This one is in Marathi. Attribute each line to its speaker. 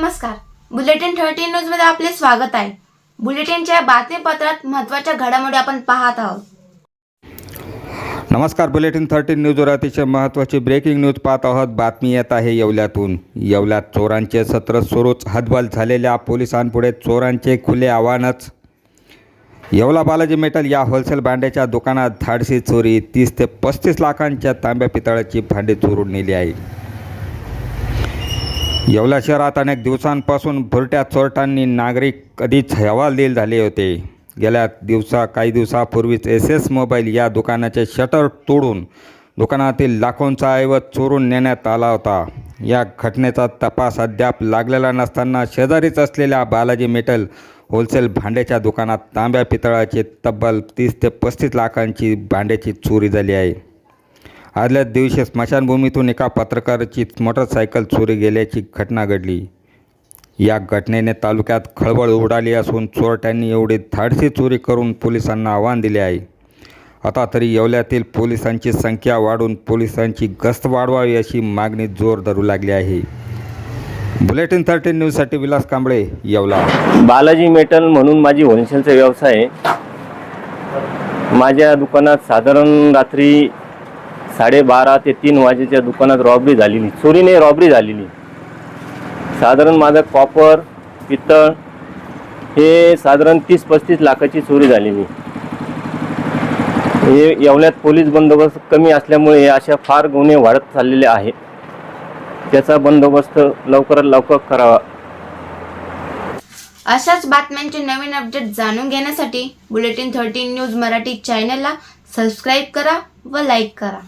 Speaker 1: नमस्कार. बुलेटिन थर्टीन न्यूजमध्ये आपले स्वागत आहे. बुलेटिनच्या बातमीपत्रात महत्त्वाच्या घडामोडी आपण पाहत आहोत.
Speaker 2: नमस्कार बुलेटिन थर्टीन न्यूजवर अतिशय महत्त्वाची ब्रेकिंग न्यूज पाहत आहोत. बातमी येत आहे येवल्यातून. येवल्यात चोरांचे सत्र सुरूच. हतबल झालेल्या पोलिसांपुढे चोरांचे खुले आव्हानच. येवला बालाजी मेटल या होलसेल भांड्याच्या दुकानात धाडसी चोरी. तीस ते पस्तीस लाखांच्या तांब्या पितळाची भांडी चोरून नेली आहे. येवला शहरात अनेक दिवसांपासून भुरट्या चोरटांनी नागरिक कधीच हवालदिल झाले होते. गेल्या दिवसा काही दिवसापूर्वीच एस एस मोबाईल या दुकानाचे शटर तोडून दुकानातील लाखोंचा ऐवज चोरून नेण्यात आला होता. या घटनेचा तपास अद्याप लागलेला नसताना शेजारीच असलेल्या बालाजी मेटल होलसेल भांड्याच्या दुकानात तांब्या पितळाचे तब्बल तीस ते पस्तीस लाखांची भांड्याची चोरी झाली आहे. आदल्याच दिवशी स्मशानभूमीतून एका पत्रकाराची मोटरसायकल चोरी गेल्याची घटना घडली. या घटनेने तालुक्यात खळबळ उडाली असून चोरट्यांनी एवढी धाडसी चोरी करून पोलिसांना आव्हान दिले आहे. आता तरी येवल्यातील पोलिसांची संख्या वाढून पोलिसांची गस्त वाढवावी अशी मागणी जोर धरू लागली आहे. बुलेटिन थर्टीन न्यूजसाठी विलास कांबळे येवला.
Speaker 3: बालाजी मेटल म्हणून माझी होलसेलचा व्यवसाय आहे. माझ्या दुकानात साधारण रात्री साडेबारा ते तीन वाजेच्या दुकानात रॉबरी झालेली. चोरीने रॉबरी झालेली. साधारण माझं कॉपर पितळ हे साधारण तीस पस्तीस लाखाची चोरी झालेली. हे एवढ्यात पोलीस बंदोबस्त कमी असल्यामुळे हे अशा फार गुन्हे वाढत चाललेले आहेत त्याचा बंदोबस्त लवकरात लवकर करावा.
Speaker 1: अशाच बातम्यांचे नवीन अपडेट जाणून घेण्यासाठी बुलेटिन थर्टीन न्यूज मराठी चॅनलला सबस्क्राईब करा व लाईक करा.